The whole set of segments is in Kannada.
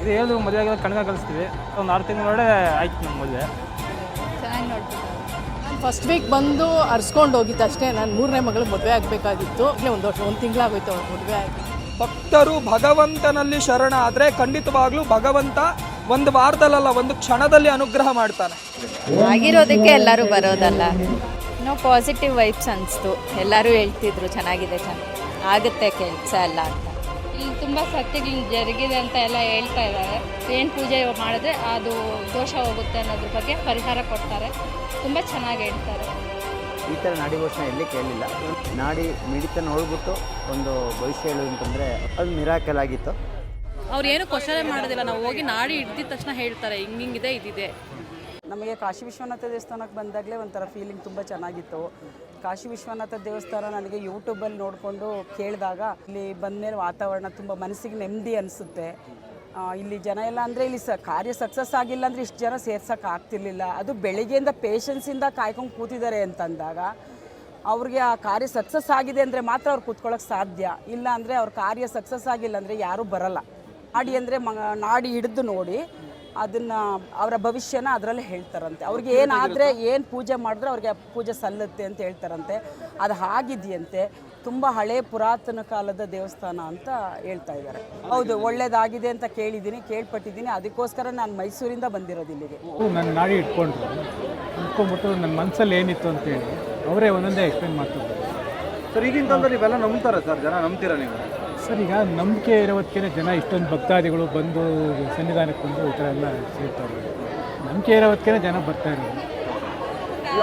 ಇದು ಹೇಳಿದ್ರು ಮದುವೆ ಆಗಿರೋ ಕಣ್ಗ ಕಲಿಸ್ತೀವಿ ಒಂದು ಆರು ತಿಂಗಳೊಳಗೆ ಆಯ್ತು ನಮ್ಮ ಮದುವೆ. ಚೆನ್ನಾಗಿ ನಾನು ಫಸ್ಟ್ ವೀಕ್ ಬಂದು ಅರ್ಸ್ಕೊಂಡು ಹೋಗಿತ್ತು ಅಷ್ಟೇ. ನಾನು ಮೂರನೇ ಮಗಳು ಮದುವೆ ಆಗಬೇಕಾಗಿತ್ತು. ಒಂದು ವರ್ಷ ಒಂದು ತಿಂಗಳಾಗೋಯ್ತು ಅವಳು ಮದುವೆ ಆಗಿ. ಭಕ್ತರು ಭಗವಂತನಲ್ಲಿ ಶರಣ ಆದರೆ ಖಂಡಿತವಾಗ್ಲೂ ಭಗವಂತ ಒಂದು ವಾರದಲ್ಲ ಒಂದು ಕ್ಷಣದಲ್ಲಿ ಅನುಗ್ರಹ ಮಾಡ್ತಾನೆ. ಆಗಿರೋದಕ್ಕೆ ಎಲ್ಲರೂ ಬರೋದಲ್ಲ. ನೋ ಪಾಸಿಟಿವ್ ವೈಬ್ಸ್ ಅನಿಸ್ತು. ಎಲ್ಲರೂ ಹೇಳ್ತಿದ್ರು ಚೆನ್ನಾಗಿದೆ ಚೆನ್ನಾಗಿ ಆಗುತ್ತೆ ಕೆಲಸ ಎಲ್ಲ ಅಂತ. ತುಂಬ ಸತ್ಯಗಳು ಜರುಗಿದೆ ಅಂತ ಎಲ್ಲ ಹೇಳ್ತಾ ಇದ್ದಾರೆ. ಏನು ಪೂಜೆ ಮಾಡಿದ್ರೆ ಅದು ದೋಷ ಹೋಗುತ್ತೆ ಅನ್ನೋದ್ರ ಬಗ್ಗೆ ಪರಿಹಾರ ಕೊಡ್ತಾರೆ. ತುಂಬ ಚೆನ್ನಾಗಿ ಹೇಳ್ತಾರೆ. ಈ ಥರ ನಾಡಿ ಘೋಷಣೆ ಎಲ್ಲಿ ಕೇಳಲಿಲ್ಲ ನಾಡಿ ಮಿಡಿತ ನೋಡ್ಬಿಟ್ಟು ಒಂದು ಭವಿಷ್ಯ ಹೇಳೋದು ಅಂತಂದರೆ ಅದು ಮಿರಾಕಲ್ ಆಗಿತ್ತು. ಅವ್ರು ಏನು ಕ್ವಶನೇ ಮಾಡೋದಿಲ್ಲ. ನಾವು ಹೋಗಿ ನಾಡಿ ಹಿಡ್ದಿದ ತಕ್ಷಣ ಹೇಳ್ತಾರೆ. ಹಿಂಗಿಂಗಿದೆ ಇದಿದೆ. ನಮಗೆ ಕಾಶಿ ವಿಶ್ವನಾಥ ದೇವಸ್ಥಾನಕ್ಕೆ ಬಂದಾಗಲೇ ಒಂಥರ ಫೀಲಿಂಗ್ ತುಂಬ ಚೆನ್ನಾಗಿತ್ತು. ಕಾಶಿ ವಿಶ್ವನಾಥ ದೇವಸ್ಥಾನ ನನಗೆ ಯೂಟ್ಯೂಬಲ್ಲಿ ನೋಡಿಕೊಂಡು ಕೇಳಿದಾಗ ಇಲ್ಲಿ ಬಂದಮೇಲೆ ವಾತಾವರಣ ತುಂಬ ಮನಸ್ಸಿಗೆ ನೆಮ್ಮದಿ ಅನಿಸುತ್ತೆ. ಇಲ್ಲಿ ಜನ ಎಲ್ಲ ಅಂದರೆ ಇಲ್ಲಿ ಸ, ಕಾರ್ಯ ಸಕ್ಸಸ್ ಆಗಿಲ್ಲ ಅಂದರೆ ಇಷ್ಟು ಜನ ಸೇರ್ಸೋಕೆ ಆಗ್ತಿರ್ಲಿಲ್ಲ. ಅದು ಬೆಳಿಗ್ಗೆಯಿಂದ ಪೇಷನ್ಸಿಂದ ಕಾಯ್ಕೊಂಡು ಕೂತಿದ್ದಾರೆ ಅಂತಂದಾಗ ಅವ್ರಿಗೆ ಆ ಕಾರ್ಯ ಸಕ್ಸಸ್ ಆಗಿದೆ ಅಂದರೆ ಮಾತ್ರ ಅವ್ರು ಕೂತ್ಕೊಳ್ಳೋಕೆ ಸಾಧ್ಯ. ಇಲ್ಲ ಅಂದರೆ ಅವ್ರ ಕಾರ್ಯ ಸಕ್ಸಸ್ ಆಗಿಲ್ಲ ಅಂದರೆ ಯಾರೂ ಬರಲ್ಲ. ನಾಡಿ ಅಂದರೆ ಮ, ನಾಡಿ ಹಿಡಿದು ನೋಡಿ. ಅದನ್ನು ಅವರ ಭವಿಷ್ಯನ ಅದರಲ್ಲಿ ಹೇಳ್ತಾರಂತೆ. ಅವ್ರಿಗೆ ಏನಾದರೆ ಏನು ಪೂಜೆ ಮಾಡಿದ್ರೆ ಅವ್ರಿಗೆ ಪೂಜೆ ಸಲ್ಲುತ್ತೆ ಅಂತ ಹೇಳ್ತಾರಂತೆ. ಅದು ಆಗಿದೆಯಂತೆ ತುಂಬ ಹಳೆ ಪುರಾತನ ಕಾಲದ ದೇವಸ್ಥಾನ ಅಂತ ಹೇಳ್ತಾ ಇದ್ದಾರೆ. ಹೌದು ಒಳ್ಳೇದಾಗಿದೆ ಅಂತ ಕೇಳಿದ್ದೀನಿ ಕೇಳ್ಪಟ್ಟಿದ್ದೀನಿ. ಅದಕ್ಕೋಸ್ಕರ ನಾನು ಮೈಸೂರಿಂದ ಬಂದಿರೋದು ಇಲ್ಲಿಗೆ. ನನ್ನ ನಾಡಿ ಇಟ್ಕೊಂಡ್ರು. ಇಟ್ಕೊಂಡ್ಬಿಟ್ಟು ನನ್ನ ಮನಸ್ಸಲ್ಲಿ ಏನಿತ್ತು ಅಂತೇಳಿ ಅವರೇ ಒಂದೊಂದೇ ಎಕ್ಸ್ಪ್ಲೈನ್ ಮಾಡ್ತಿದ್ರು ಸರ್ ಈಗಿನ ಕಾಲದಲ್ಲಿ ಇವೆಲ್ಲ ನಂಬ್ತಾರೆ ಸರ್ ಜನ ನಂಬ್ತೀರಾ ನೀವು? ಸರ್ ಈಗ ನಂಬಿಕೆ ಇರೋದಕ್ಕೆ ಜನ ಇಷ್ಟೊಂದು ಭಕ್ತಾದಿಗಳು ಬಂದು ಸನ್ನಿಧಾನಕ್ಕೆ ಬಂದು ಈ ಥರ ಎಲ್ಲ ಸೇರ್ತಾರೆ ನಂಬಿಕೆ ಇರೋದಕ್ಕೆ ಜನ ಬರ್ತಾ ಇರೋದು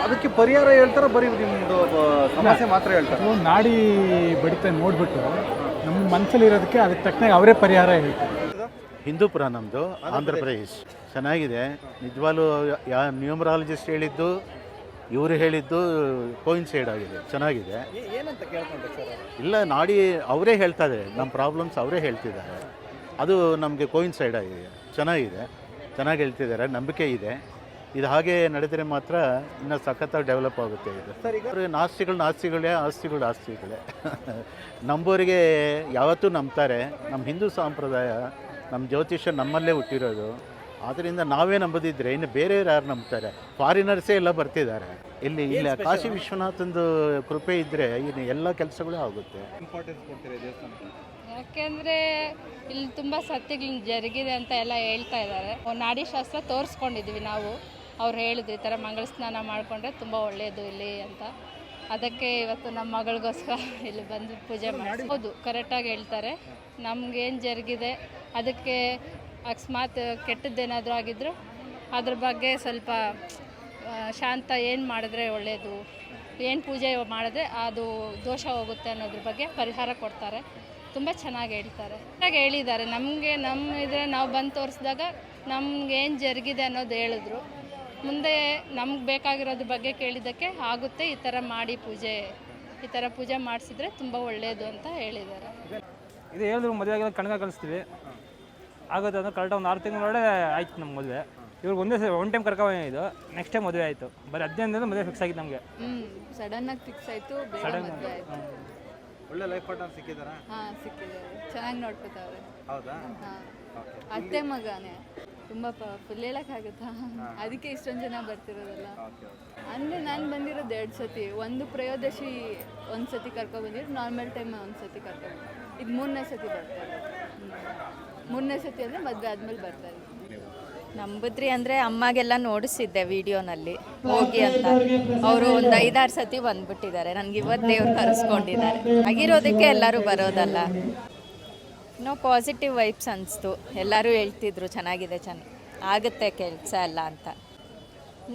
ಅದಕ್ಕೆ ಪರಿಹಾರ ಹೇಳ್ತಾರೆ ಬರೀ ನಿಮ್ಮದು ಸಮಸ್ಯೆ ಮಾತ್ರ ಹೇಳ್ತಾರೆ? ನಾಡಿ ಬಡಿತ ನೋಡ್ಬಿಟ್ಟು ನಮ್ಮ ಮನಸ್ಸಲ್ಲಿ ಇರೋದಕ್ಕೆ ಅದಕ್ಕೆ ತಕ್ಕನಾಗಿ ಅವರೇ ಪರಿಹಾರ ಹೇಳ್ತಾರೆ. ಹಿಂದೂಪುರ ನಮ್ಮದು ಆಂಧ್ರ ಪ್ರದೇಶ್. ಚೆನ್ನಾಗಿದೆ. ನಿಜವಾಗ್ಲೂ ಯಾ ನ್ಯೂಮರಾಲಜಿಸ್ಟ್ ಹೇಳಿದ್ದು ಇವರು ಹೇಳಿದ್ದು ಕೋಯಿನ್ಸೈಡ್ ಆಗಿದೆ ಚೆನ್ನಾಗಿದೆ. ಏನಂತ ಸರ್ ಇಲ್ಲ ನಾಡಿ ಅವರೇ ಹೇಳ್ತಾ ಇದ್ದಾರೆ ನಮ್ಮ ಪ್ರಾಬ್ಲಮ್ಸ್ ಅವರೇ ಹೇಳ್ತಿದ್ದಾರೆ. ಅದು ನಮಗೆ ಕೋಯಿನ್ಸೈಡ್ ಆಗಿದೆ ಚೆನ್ನಾಗಿದೆ ಚೆನ್ನಾಗಿ ಹೇಳ್ತಿದ್ದಾರೆ ನಂಬಿಕೆ ಇದೆ. ಇದು ಹಾಗೆ ನಡೆದರೆ ಮಾತ್ರ ಇನ್ನೂ ಸಖತ್ತಾಗಿ ಡೆವಲಪ್ ಆಗುತ್ತೆ ಇದು. ಈಗ ನಾಸ್ತಿಗಳು ನಾಸ್ತಿಗಳೇ ಆಸ್ತಿಗಳು ಆಸ್ತಿಗಳೇ. ನಂಬೋರಿಗೆ ಯಾವತ್ತೂ ನಂಬ್ತಾರೆ. ನಮ್ಮ ಹಿಂದೂ ಸಂಪ್ರದಾಯ ನಮ್ಮ ಜ್ಯೋತಿಷ್ಯ ನಮ್ಮಲ್ಲೇ ಹುಟ್ಟಿರೋದು. ಆದ್ದರಿಂದ ನಾವೇ ನಂಬದಿದ್ರೆ ಇನ್ನು ಬೇರೆಯವ್ರು ಯಾರು ನಂಬ್ತಾರೆ? ಫಾರಿನರ್ಸೇ ಎಲ್ಲ ಬರ್ತಿದ್ದಾರೆ. ಇಲ್ಲಿ ಇಲ್ಲಿ ಕಾಶಿ ವಿಶ್ವನಾಥಂದು ಕೃಪೆ ಇದ್ದರೆ ಇನ್ನು ಎಲ್ಲ ಕೆಲಸಗಳೂ ಆಗುತ್ತೆ. ಇಂಪಾರ್ಟೆನ್ಸ್ ಕೊಡ್ತೀರಾ ದೇವಸ್ಥಾನಕ್ಕೆ? ಯಾಕೆಂದರೆ ಇಲ್ಲಿ ತುಂಬ ಸತ್ಯಗಳು ಜರುಗಿದೆ ಅಂತ ಎಲ್ಲ ಹೇಳ್ತಾ ಇದ್ದಾರೆ. ನಾಡಿ ಶಾಸ್ತ್ರ ತೋರಿಸ್ಕೊಂಡಿದ್ವಿ ನಾವು. ಅವ್ರು ಹೇಳಿದ್ರು ಈ ಥರ ಮಂಗಳ ಸ್ನಾನ ಮಾಡಿಕೊಂಡ್ರೆ ತುಂಬ ಒಳ್ಳೆಯದು ಇಲ್ಲಿ ಅಂತ. ಅದಕ್ಕೆ ಇವತ್ತು ನಮ್ಮ ಮಗಳಿಗೋಸ್ಕರ ಇಲ್ಲಿ ಬಂದು ಪೂಜೆ ಮಾಡಿ ಹೌದು ಕರೆಕ್ಟಾಗಿ ಹೇಳ್ತಾರೆ. ನಮ್ಗೇನು ಜರುಗಿದೆ? ಅದಕ್ಕೆ ಅಕಸ್ಮಾತ್ ಕೆಟ್ಟದ್ದೇನಾದರೂ ಆಗಿದ್ರು ಅದ್ರ ಬಗ್ಗೆ ಸ್ವಲ್ಪ ಶಾಂತ ಏನು ಮಾಡಿದ್ರೆ ಒಳ್ಳೆಯದು ಏನು ಪೂಜೆ ಮಾಡಿದ್ರೆ ಅದು ದೋಷ ಹೋಗುತ್ತೆ ಅನ್ನೋದ್ರ ಬಗ್ಗೆ ಪರಿಹಾರ ಕೊಡ್ತಾರೆ. ತುಂಬ ಚೆನ್ನಾಗಿ ಹೇಳ್ತಾರೆ. ಚೆನ್ನಾಗಿ ಹೇಳಿದ್ದಾರೆ. ನಮಗೆ ನಮ್ಮ ಇದ್ರೆ ನಾವು ಬಂದು ತೋರಿಸಿದಾಗ ನಮ್ಗೆ ಏನು ಜರುಗಿದೆ ಅನ್ನೋದು ಹೇಳಿದ್ರು. ಮುಂದೆ ನಮ್ಗೆ ಬೇಕಾಗಿರೋದ್ರ ಬಗ್ಗೆ ಕೇಳಿದ್ದಕ್ಕೆ ಆಗುತ್ತೆ. ಈ ಥರ ಮಾಡಿ ಪೂಜೆ, ಈ ಥರ ಪೂಜೆ ಮಾಡಿಸಿದ್ರೆ ತುಂಬ ಒಳ್ಳೆಯದು ಅಂತ ಹೇಳಿದ್ದಾರೆ. ಇದು ಹೇಳಿದ್ರು ಮದುವೆ ಕಣ್ಗ ಕಲಿಸ್ತೀವಿ ಆಗುತ್ತೆ ಅಂದ್ರೆ ಕರೆಕ್ಟ್ ಒಂದು ಆರು ತಿಂಗಳೊಳಗೆ ಆಯ್ತು ನಮ್ಮ ಮದುವೆ. ಇವ್ರಿಗೆ ಒಂದೇ ಸಲ ಒನ್ ಟೈಮ್ ಕರ್ಕೊಂಡು ನೆಕ್ಸ್ಟ್ ಟೈಮ್ ಮದುವೆ ಆಯಿತು. ಬರೀ ಹದಿನೈದು ಮದುವೆ ಫಿಕ್ಸ್ ಆಗಿತ್ತು ನಮಗೆ. ಸಡನ್ ಆಗಿ ಫಿಕ್ಸ್ ಆಯಿತು ಬೇಗ ಸಡನ್ ಮದುವೆ ಆಯಿತು. ಒಳ್ಳೆ ಲೈಫ್ ಪಾರ್ಟ್ನರ್ ಸಿಕ್ಕಿದಾರಾ? ಹಾಂ ಸಿಕ್ಕಿದ್ದಾರೆ ಚೆನ್ನಾಗಿ ನೋಡ್ಕೊತಾವ್ರೆ. ಹೌದಾ? ಹಾಂ. ಅತ್ತೆ ಮಗನೇ. ತುಂಬ ಫುಲ್ ಹೇಳೋಕ್ಕಾಗತ್ತಾ ಅದಕ್ಕೆ ಇಷ್ಟೊಂದು ಜನ ಬರ್ತಿರೋದಲ್ಲ. ಅಂದರೆ ನಾನು ಬಂದಿರೋದು ಎರಡು ಸತಿ. ಒಂದು ಪ್ರಯೋದಶಿ ಒಂದು ಸತಿ ಕರ್ಕೊಬಂದಿದ್ದು ನಾರ್ಮಲ್ ಟೈಮ್ ಒಂದು ಸತಿ ಕರ್ಕೊಂಡು ಇದು ಮೂರನೇ ಸತಿ ಬರ್ತಾರೆ ಮೂರನೇ ಸತಿ ಅಂದರೆ ಮದುವೆ ಆದಮೇಲೆ ಬರ್ತಾರೆ. ನಂಬುದ್ರಿ ಅಂದರೆ ಅಮ್ಮಗೆಲ್ಲ ನೋಡಿಸಿದ್ದೆ ವಿಡಿಯೋನಲ್ಲಿ, ಹೋಗಿ ಅಂತ. ಅವರು ಒಂದು ಐದಾರು ಸತಿ ಬಂದ್ಬಿಟ್ಟಿದ್ದಾರೆ, ನನಗೆ ಇವತ್ತು ದೇವ್ರು ಕರೆಸ್ಕೊಂಡಿದ್ದಾರೆ. ಆಗಿರೋದಕ್ಕೆ ಎಲ್ಲರೂ ಬರೋದಲ್ಲ. ನೋ ಪಾಸಿಟಿವ್ ವೈಬ್ಸ್ ಅನಿಸ್ತು. ಎಲ್ಲರೂ ಹೇಳ್ತಿದ್ರು, ಚೆನ್ನಾಗಿದೆ ಚೆನ್ನ, ಆಗುತ್ತೆ ಕೆಲಸ ಎಲ್ಲ ಅಂತ.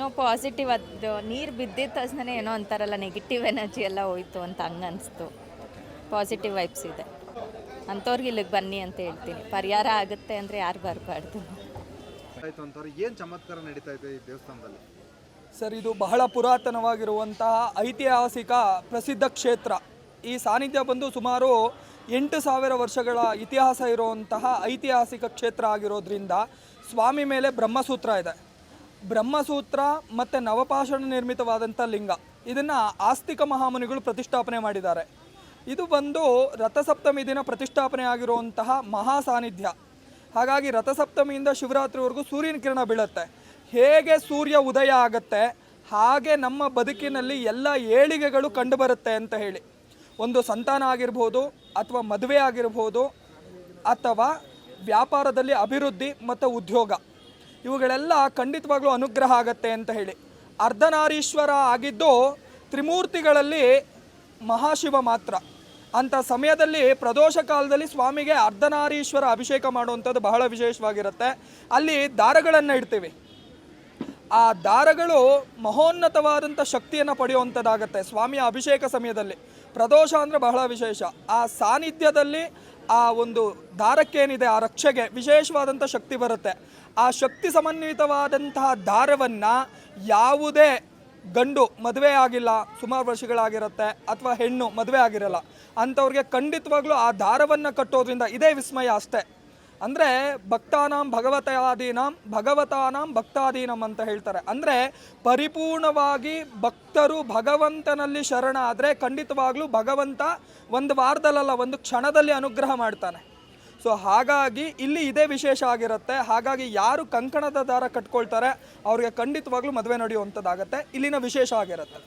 ನೋ ಪಾಸಿಟಿವ್ ಅದು, ನೀರು ಬಿದ್ದಿದ ತಕ್ಷಣ ಏನೋ ಅಂತಾರಲ್ಲ ನೆಗೆಟಿವ್ ಎನರ್ಜಿ ಎಲ್ಲ ಹೋಯ್ತು ಅಂತ ಹಂಗೆ ಪಾಸಿಟಿವ್ ವೈಬ್ಸ್ ಇದೆ. ಅಂಥವ್ರಿಗೆ ಇಲ್ಲಿಗೆ ಬನ್ನಿ ಅಂತ ಹೇಳ್ತೀನಿ. ಪರಿಹಾರ ಆಗುತ್ತೆ ಅಂದರೆ ಯಾರು ಬರಬಾರ್ದು. ಆಯ್ತು ಅಂತವ್ರು ಏನು ಚಮತ್ಕಾರ ನಡೀತಾ ಇದೆ ಈ ದೇವಸ್ಥಾನದಲ್ಲಿ? ಸರ್ ಇದು ಬಹಳ ಪುರಾತನವಾಗಿರುವಂತಹ ಐತಿಹಾಸಿಕ ಪ್ರಸಿದ್ಧ ಕ್ಷೇತ್ರ. ಈ ಸಾನ್ನಿಧ್ಯ ಬಂದು ಸುಮಾರು ಎಂಟು ಸಾವಿರ ವರ್ಷಗಳ ಇತಿಹಾಸ ಇರುವಂತಹ ಐತಿಹಾಸಿಕ ಕ್ಷೇತ್ರ ಆಗಿರೋದ್ರಿಂದ ಸ್ವಾಮಿ ಮೇಲೆ ಬ್ರಹ್ಮಸೂತ್ರ ಇದೆ. ಬ್ರಹ್ಮಸೂತ್ರ ಮತ್ತು ನವಪಾಷಣ ನಿರ್ಮಿತವಾದಂಥ ಲಿಂಗ. ಇದನ್ನು ಆಸ್ತಿಕ ಮಹಾಮುನಿಗಳು ಪ್ರತಿಷ್ಠಾಪನೆ ಮಾಡಿದ್ದಾರೆ. ಇದು ಬಂದು ರಥಸಪ್ತಮಿ ದಿನ ಪ್ರತಿಷ್ಠಾಪನೆ ಆಗಿರುವಂತಹ ಮಹಾ ಸಾನ್ನಿಧ್ಯ ಹಾಗಾಗಿ ರಥಸಪ್ತಮಿಯಿಂದ ಶಿವರಾತ್ರಿವರೆಗೂ ಸೂರ್ಯನ ಕಿರಣ ಬೀಳುತ್ತೆ. ಹೇಗೆ ಸೂರ್ಯ ಉದಯ ಆಗುತ್ತೆ, ಹಾಗೆ ನಮ್ಮ ಬದುಕಿನಲ್ಲಿ ಎಲ್ಲ ಏಳಿಗೆಗಳು ಕಂಡುಬರುತ್ತೆ ಅಂತ ಹೇಳಿ. ಒಂದು ಸಂತಾನ ಆಗಿರ್ಬೋದು, ಅಥವಾ ಮದುವೆ ಆಗಿರ್ಬೋದು, ಅಥವಾ ವ್ಯಾಪಾರದಲ್ಲಿ ಅಭಿವೃದ್ಧಿ ಮತ್ತು ಉದ್ಯೋಗ. ಇವುಗಳೆಲ್ಲ ಖಂಡಿತವಾಗ್ಲೂ ಅನುಗ್ರಹ ಆಗತ್ತೆ ಅಂತ ಹೇಳಿ. ಅರ್ಧನಾರೀಶ್ವರ ಆಗಿದ್ದು ತ್ರಿಮೂರ್ತಿಗಳಲ್ಲಿ ಮಹಾಶಿವ ಮಾತ್ರ. ಅಂಥ ಸಮಯದಲ್ಲಿ ಪ್ರದೋಷ ಕಾಲದಲ್ಲಿ ಸ್ವಾಮಿಗೆ ಅರ್ಧನಾರೀಶ್ವರ ಅಭಿಷೇಕ ಮಾಡುವಂಥದ್ದು ಬಹಳ ವಿಶೇಷವಾಗಿರುತ್ತೆ. ಅಲ್ಲಿ ದಾರಗಳನ್ನು ಇಡ್ತೀವಿ. ಆ ದಾರಗಳು ಮಹೋನ್ನತವಾದಂಥ ಶಕ್ತಿಯನ್ನು ಪಡೆಯುವಂಥದ್ದಾಗತ್ತೆ ಸ್ವಾಮಿಯ ಅಭಿಷೇಕ ಸಮಯದಲ್ಲಿ. ಪ್ರದೋಷ ಅಂದರೆ ಬಹಳ ವಿಶೇಷ. ಆ ಸಾನ್ನಿಧ್ಯದಲ್ಲಿ ಆ ಒಂದು ದಾರಕ್ಕೇನಿದೆ, ಆ ರಕ್ಷೆಗೆ ವಿಶೇಷವಾದಂಥ ಶಕ್ತಿ ಬರುತ್ತೆ. ಆ ಶಕ್ತಿ ಸಮನ್ವಿತವಾದಂತಹ ದಾರವನ್ನು ಯಾವುದೇ ಗಂಡು ಮದುವೆ ಆಗಿಲ್ಲ, ಸುಮಾರು ವರ್ಷಗಳಾಗಿರುತ್ತೆ, ಅಥವಾ ಹೆಣ್ಣು ಮದುವೆ ಆಗಿರಲ್ಲ. ಅಂಥವ್ರಿಗೆ ಖಂಡಿತವಾಗ್ಲೂ ಆ ದಾರವನ್ನು ಕಟ್ಟೋದ್ರಿಂದ ಇದೇ ವಿಸ್ಮಯ ಅಷ್ಟೇ. ಅಂದರೆ ಭಕ್ತಾನಾಂ ಭಗವತಾದೀನಾಂ ಭಗವತಾನಾಂ ಭಕ್ತಾದೀನಂ ಅಂತ ಹೇಳ್ತಾರೆ. ಅಂದರೆ ಪರಿಪೂರ್ಣವಾಗಿ ಭಕ್ತರು ಭಗವಂತನಲ್ಲಿ ಶರಣ ಆದರೆ ಖಂಡಿತವಾಗ್ಲೂ ಭಗವಂತ ಒಂದು ವಾರದಲ್ಲಲ್ಲ, ಒಂದು ಕ್ಷಣದಲ್ಲಿ ಅನುಗ್ರಹ ಮಾಡ್ತಾನೆ. ಸೊ ಹಾಗಾಗಿ ಇಲ್ಲಿ ಇದೇ ವಿಶೇಷ ಆಗಿರುತ್ತೆ. ಹಾಗಾಗಿ ಯಾರು ಕಂಕಣದ ದಾರ ಕಟ್ಕೊಳ್ತಾರೆ, ಅವ್ರಿಗೆ ಖಂಡಿತವಾಗ್ಲೂ ಮದುವೆ ನಡೆಯುವಂಥದ್ದಾಗತ್ತೆ. ಇಲ್ಲಿನ ವಿಶೇಷ ಆಗಿರುತ್ತೆ.